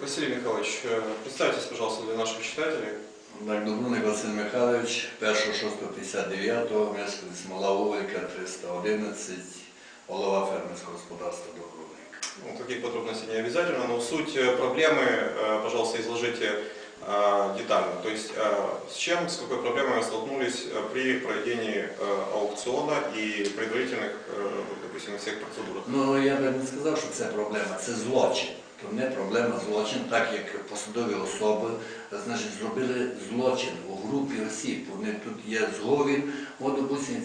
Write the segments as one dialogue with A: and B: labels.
A: Василий Михайлович, э, представьтесь, пожалуйста, для наших читателей.
B: Так, Добруник Василь Михайлович, 1.6.59, мешканець Мала Вулика, 311, голова фермерського господарства Добруник.
A: Ну, таких подробностей не обязательно, но суть э, проблемы, э, пожалуйста, изложите э, детально. То есть э, с чем, с какой проблемой вы столкнулись э, при проведении э, аукциона и предварительных, э, допустим, всех процедурах?
B: Ну, я би не сказав, що це проблема, це злочин. То не проблема злочин, так як посадові особи, значить, зробили злочин у групі осіб. Вони тут є зговір. От, допустим,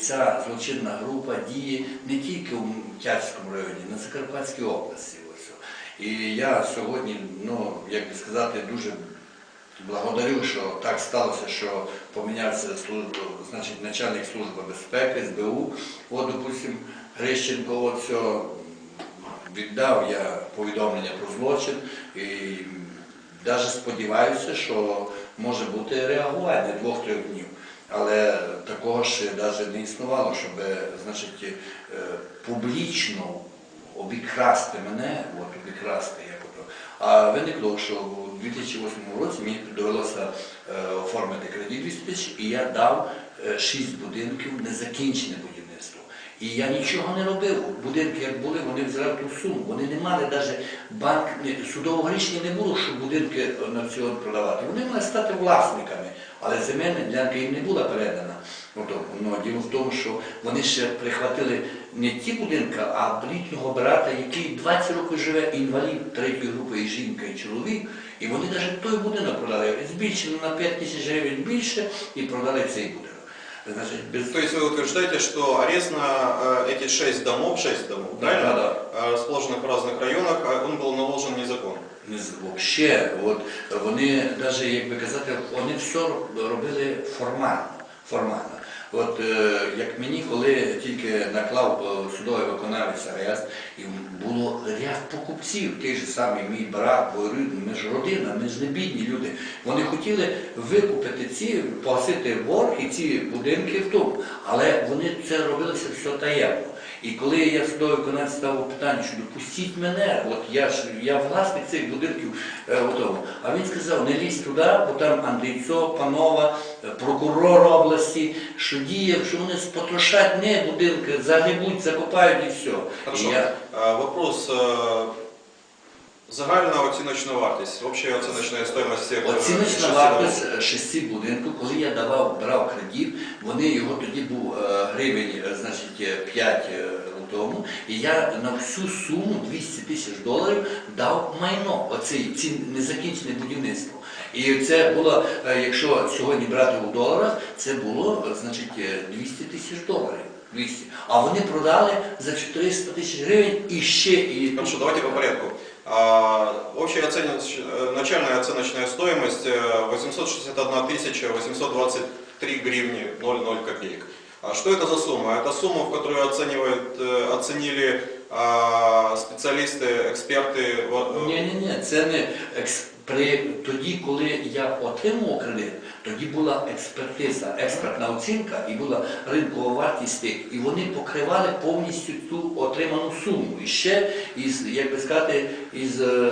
B: ця злочинна група діє не тільки в Тячському районі, на Закарпатській області. І я сьогодні, ну, як би сказати, дуже Благодарю, що так сталося, що помінявся службу, значить, начальник служби безпеки, СБУ. От, допустим, Грищенко от все віддав я повідомлення про злочин і навіть сподіваюся, що може бути реагування двох-трьох днів. Але такого ще навіть не існувало, щоб значить, е, публічно обікрасти мене, от обікрасти як ото. А виникло, що у 2008 році мені довелося е, оформити кредит 200 тисяч, і я дав 6 будинків незакінчене будівництво. І я нічого не робив. Будинки, як були, вони взяли ту суму. Вони не мали навіть банк, судового рішення не було, щоб будинки на аукціон продавати. Вони мали стати власниками, але земельна ділянка їм не була передана. Ну, діло в тому, що вони ще прихватили не ті будинки, а літнього брата, який 20 років живе, інвалід третьої групи, і жінка, і чоловік. І вони навіть той будинок продали. Збільшили на 5 тисяч гривень більше і продали цей будинок. Значить, без
A: То есть вы утверждаете, что арест на э, эти шесть домов, шесть домов,
B: Да,
A: правильно?
B: да,
A: Э, Расположенных в разных районах, а он был наложен незаконно.
B: Не з- Вообще, от вони навіть, як би казати, вони все робили формально. формально. От е, як мені, коли тільки наклав судовий виконавець арест, і було ряд покупців, той же самий мій брат, двоюрідний, ми ж родина, ми ж не бідні люди. Вони хотіли викупити ці, погасити борг і ці будинки в тому. Але вони це робилося все таємно. І коли я судовий конець ставив питання, що допустіть мене, от я ж я власник цих будинків е, готово. А він сказав, не лізь туди, бо там Андрійцо, Панова, е, прокурор області, що діє, що вони спотрошать не будинки, загибуть, закопають і все.
A: Хорошо.
B: І я,
A: А, Вопрос. э, Загальна оціночна вартість, общая оціночна стоимость всіх е,
B: Оціночна вартість шести будинків, коли я давав, брав кредит, вони його тоді був е, гривень, е, значить, е, 5 е, у тому, і я на всю суму 200 тисяч доларів дав майно, оце ці незакінчене будівництво. І це було, якщо сьогодні брати у доларах, це було, значить, е, 200 тисяч доларів. 200. А вони продали за 400 тисяч гривень і ще і
A: Хорошо, давайте по порядку. А, Общая оценочная, начальная оценочная стоимость э, 861 тысяча 823 гривни 00 копеек. А что это за сумма? Это сумма, в которую оценивают, э, оценили а, специалисты, эксперты. в- э,
B: Ні, ні, ні, це не екс... при тоді, коли я отримував кредит, тоді була експертиза, експертна оцінка і була ринкова вартість тих. І вони покривали повністю ту отриману суму. І ще із, як би сказати, із е,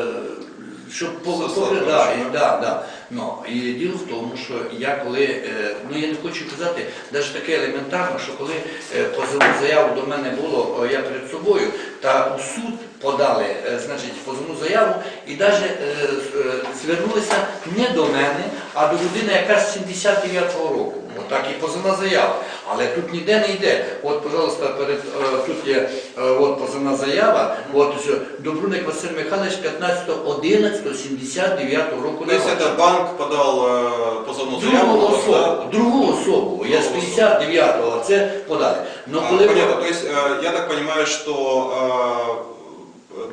B: щоб по-
A: Со-
B: покри-
A: со-
B: да,
A: да.
B: і, да, да. Ну, і діло в тому, що я коли, е, ну я не хочу казати, навіть таке елементарно, що коли е, позовну заяву до мене було, я перед собою, та у суд подали, е, значить, позовну заяву і навіть звернулися не до мене, а до людини, яка з 79-го року Отак і позовна заява. Але тут ніде не йде. От, пожалуйста, перед, е, тут є е, от позовна заява. От ось, Добруник Василь Михайлович 15.11.79 року
A: То есть
B: народження.
A: это банк подал э, позовную
B: Другу
A: заяву.
B: особу, другу особу. Я з
A: Другу
B: 59-го це подали. Ну,
A: А,
B: коли
A: Понятно. То есть э, я так понимаю, что э,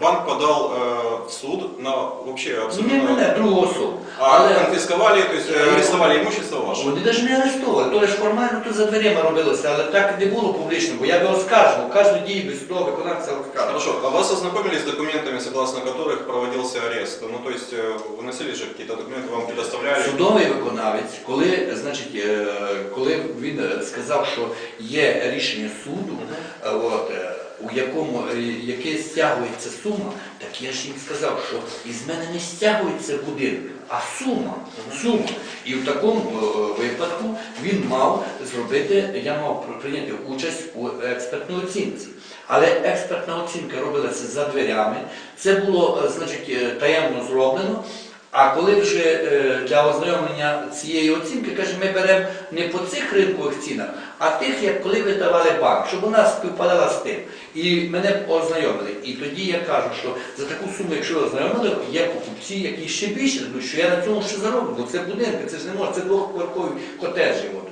A: банк подал э, в суд на вообще
B: не
A: абсолютно...
B: мене, другу особу.
A: А
B: Але
A: конфисковали, то есть э, арестовали имущество ваше?
B: вони навіть не арестовували. То лише формально то за дверима робилося, але так не було публічно, бо я би оскаржував. Кожну дію без того виконавця оскаржував.
A: Хорошо, а вас ознакомили с документами, согласно которых проводился арест? Ну, то есть э, выносили же какие-то документы, вам предоставляли?
B: Судовий виконавець, коли, значить, е, коли він е, сказав, що є рішення суду, е, от, е, у якому е, яке стягується сума, так я ж їм сказав, що із мене не стягується будинок, а сума. сума. І в такому е, випадку він мав зробити, я мав прийняти участь у експертній оцінці. Але експертна оцінка робилася за дверями. Це було, е, значить, таємно зроблено. А коли вже е, для ознайомлення цієї оцінки, каже, ми беремо не по цих ринкових цінах, а тих, як коли ви давали банк, щоб вона співпадала з тим. І мене ознайомили. І тоді я кажу, що за таку суму, якщо ви ознайомили, є покупці, які ще більше, тому що я на цьому ще зароблю, бо це будинки, це ж не може, це двохкварковий котеджі. От.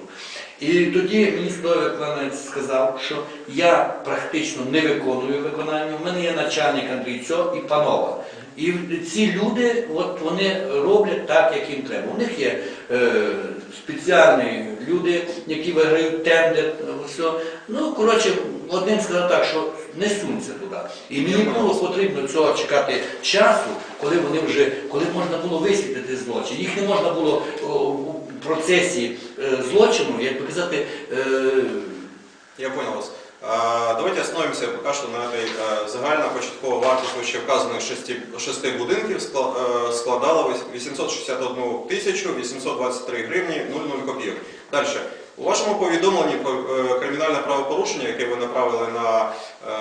B: І тоді мені судовий виконавець сказав, що я практично не виконую виконання. У мене є начальник Андрій Цьо і панова. І ці люди, от вони роблять так, як їм треба. У них є е, спеціальні люди, які виграють тендер. Все. Ну, коротше, одним сказав так, що не сунься туди. І мені було потрібно цього чекати часу, коли вони вже, коли можна було висвітлити злочин. Їх не можна було о, процесі е, злочину, як би казати, е,
A: Я понял вас. Давайте остановимося поки що на этой е, загальна початкова вартість вище вказаних шести, будинків скла- складала віс- 861 тисячу 823 гривні 00 копійок. Далі. У вашому повідомленні про кримінальне правопорушення, яке ви направили на е,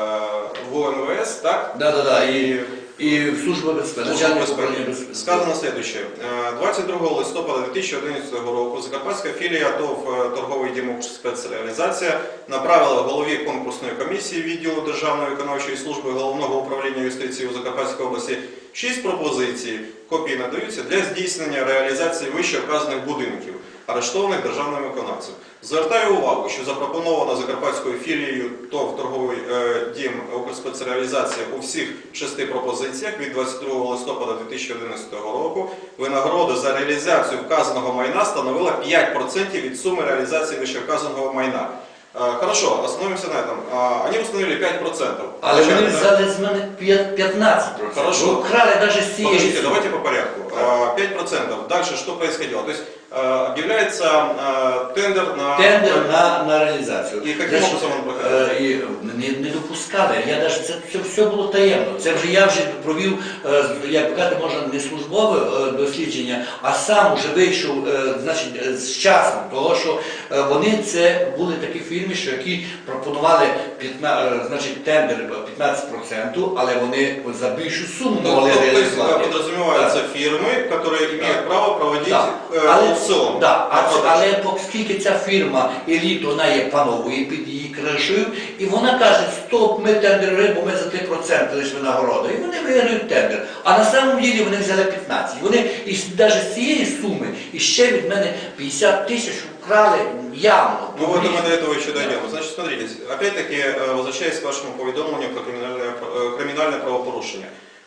A: в МВС, так?
B: да, да, да, і,
A: І
B: в службу безпеки,
A: Служба безпеки. Сказано следующее. Е, 22 листопада 2011 року Закарпатська філія ТОВ е, торговий дім спецреалізація направила голові конкурсної комісії відділу Державної виконавчої служби Головного управління юстиції у Закарпатській області шість пропозицій. Копії надаються для здійснення реалізації вище будинків, арештованих державним виконавцем. Звертаю увагу, що запропоновано Закарпатською філією ТОВ торговий е, дім Укрспецреалізація у всіх шести пропозиціях від 22 листопада 2011 року винагорода за реалізацію вказаного майна становила 5% від суми реалізації вищевказаного майна. Е, Хорошо, остановимся на этом. Они установили 5%.
B: Але вони
A: Вначале, да?
B: взяли з мене п'ят- 15%.
A: Хорошо.
B: Ви Вкрали навіть з цієї
A: Подождите,
B: суми.
A: давайте по порядку. А, 5%. Дальше что происходило? То есть э, объявляется э, тендер на...
B: Тендер на, на реалізацію.
A: І яким
B: Значить,
A: образом він проходив?
B: е, і не, не допускали. Я навіть це, це все було таємно. Це вже я вже провів, е, як казати, можна не службове е, дослідження, а сам вже вийшов е, значить, е, з часом, того що е, вони це були такі фірми, що які пропонували 15, е, значить, тендер 15%, але вони за більшу суму
A: Ну,
B: могли
A: то, то есть э,
B: реалізувати.
A: подразумеваются фирмы, которые имеют право проводить
B: Да.
A: э,
B: Але,
A: аукцион.
B: да,
A: на
B: а,
A: продаж.
B: але оскільки ця фірма еліт, вона є пановою під її кришею, і вона каже, стоп, ми тендер рибу, ми за 3% лише винагорода. І вони виграють тендер. А на самом ділі вони взяли 15. Вони із навіть з цієї суми і ще від мене 50 тисяч вкрали явно.
A: Ну вот
B: публічно.
A: мы до этого еще дойдем. Значит, смотрите, опять-таки, э, возвращаясь к вашему повідомленню про кримінальне, э, кримінальне правопорушення.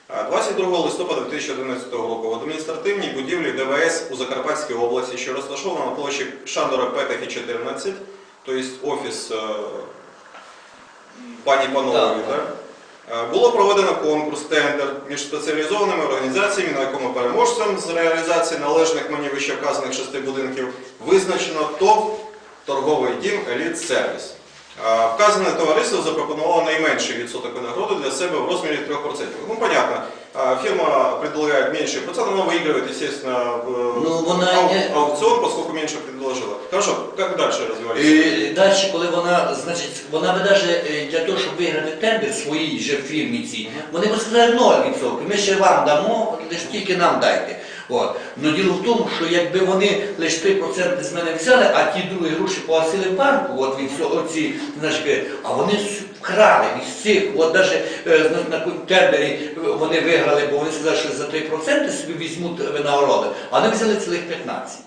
A: А 22 листопада 2011 року в адміністративній будівлі ДВС у Закарпатській області, що розташована на площі Шандора Петехи 14, то есть офіс е, пані Панової,
B: Так.
A: так? Е, Було проведено конкурс, тендер між спеціалізованими організаціями, на якому переможцем з реалізації належних мені вище вказаних шести будинків визначено ТОВ торговий дім Еліт Сервіс. Е, Вказане товариство запропонувало найменший відсоток винагороди для себе в розмірі 3%. Ну, понятно, фирма предлагает меньший процент, она выигрывает, естественно, в-
B: Ну, вона
A: ау-
B: не-
A: аукцион, поскольку меньше предложила. Хорошо, как дальше развивались?
B: Далі, коли вона, значить, вона би навіть для того, щоб виграти тендер своїй же фірмі цій, вони б сказали 0%, ми ще вам дамо, лише тільки нам дайте. От. Но діло в тому, що якби вони лише 3% з мене взяли, а ті другі гроші погасили в банку, от від цього, ці, значить, а вони вкрали із цих, от навіть на, на тендері е, вони виграли, бо вони сказали, що за 3% собі візьмуть винагороди, а вони взяли цілих 15.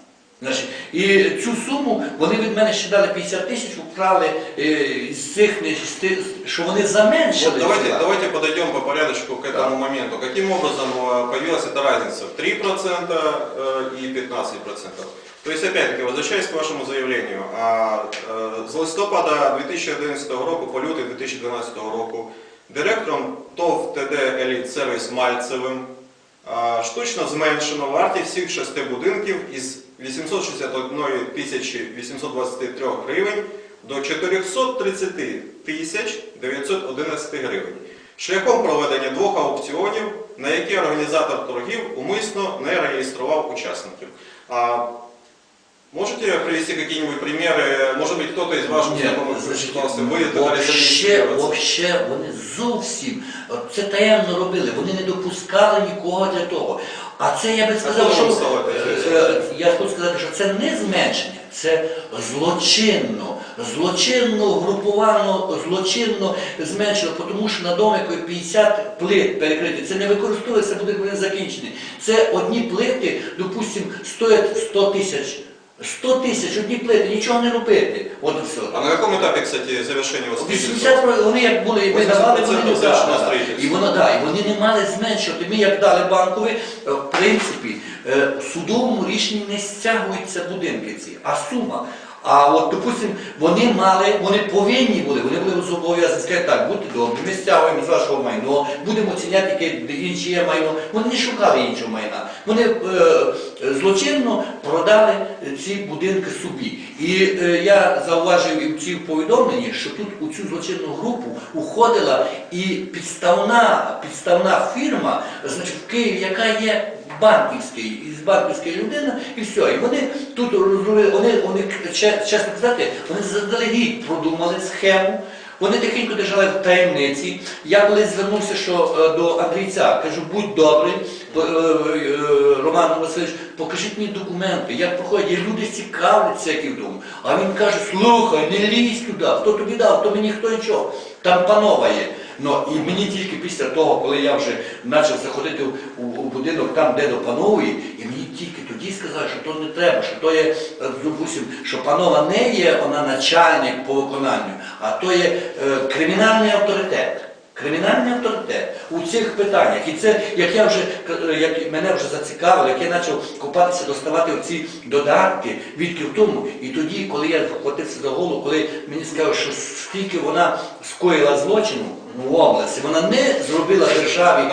B: Значить, і цю суму вони від мене ще дали 50 тисяч, вкрали е, з цих, не- з тих, що вони заменшили.
A: Вот давайте,
B: сюди.
A: давайте подойдем по порядочку к этому
B: Да.
A: моменту. Каким образом э, появилась эта разница? 3% э, и 15%. То есть, опять-таки, возвращаясь к вашему заявлению, а, э, з листопада 2011 року по лютий 2012 року директором ТОВ ТД Еліт Сервіс Мальцевим а, штучно зменшено вартість всіх шести будинків із 861 тисячі 823 гривень до 430 тисяч 911 гривень шляхом проведення двох аукціонів, на які організатор торгів умисно не реєстрував учасників. А можете привести какие-нибудь примеры? Может быть, кто-то из ваших
B: Ні,
A: знакомых
B: значить,
A: ситуации будет это
B: вообще,
A: резонансироваться?
B: вообще вони зовсім от це таємно робили, вони не допускали нікого для того. А це я би сказав,
A: коли
B: що
A: вам стало це
B: е, е, я хочу сказати, що це не зменшення, це злочинно, злочинно груповано, злочинно зменшило, тому що на домику 50 плит перекриті. Це не використовується, буде вони закінчені. Це одні плити, допустимо, стоять 100 тисяч. 100 тисяч одні плити, нічого не робити. От і все.
A: А на каком этапе, кстати, завершения вот строительства?
B: 80 про- вони як були, ми
A: 80%
B: давали, вони не
A: завершено
B: дали.
A: строительство.
B: І воно да, і вони не мали зменшувати. Ми як дали банкові, е, в принципі, е, в судовому рішенні не стягуються будинки ці, а сума. А от, допустим, вони мали, вони повинні були, вони були зобов'язані сказати, так, будьте добрі, ми стягуємо з вашого майно, будемо оціняти яке інше є майно. Вони не шукали іншого майна. Вони е, злочинно продали ці будинки собі. І е, я зауважив і в цій повідомленні, що тут у цю злочинну групу уходила і підставна, підставна фірма, значить, в Києві, яка є банківський, із банківської людини, і все. І вони тут розробили, вони, вони чесно казати, вони заздалегідь продумали схему. Вони тихенько держали в таємниці. Я коли звернувся що, е, до Андрійця, кажу, будь добрий, е, е, Роман Васильович, покажіть мені документи, як проходять. І люди цікавляться, як і в. А він каже, слухай, не лізь туди, хто тобі дав, то мені хто нічого. Там панова є. Ну, і мені тільки після того, коли я вже почав заходити у, у будинок там, де до панової, і мені тільки тоді сказали, що то не треба, що то є, е, допустим, що панова не є вона начальник по виконанню, а то є е, кримінальний авторитет. Кримінальний авторитет у цих питаннях. І це, як я вже е, як мене вже зацікавило, як я почав копатися, доставати оці додатки, відки в тому. І тоді, коли я вхватився за голову, коли мені сказали, що скільки вона скоїла злочину в області, вона не зробила державі.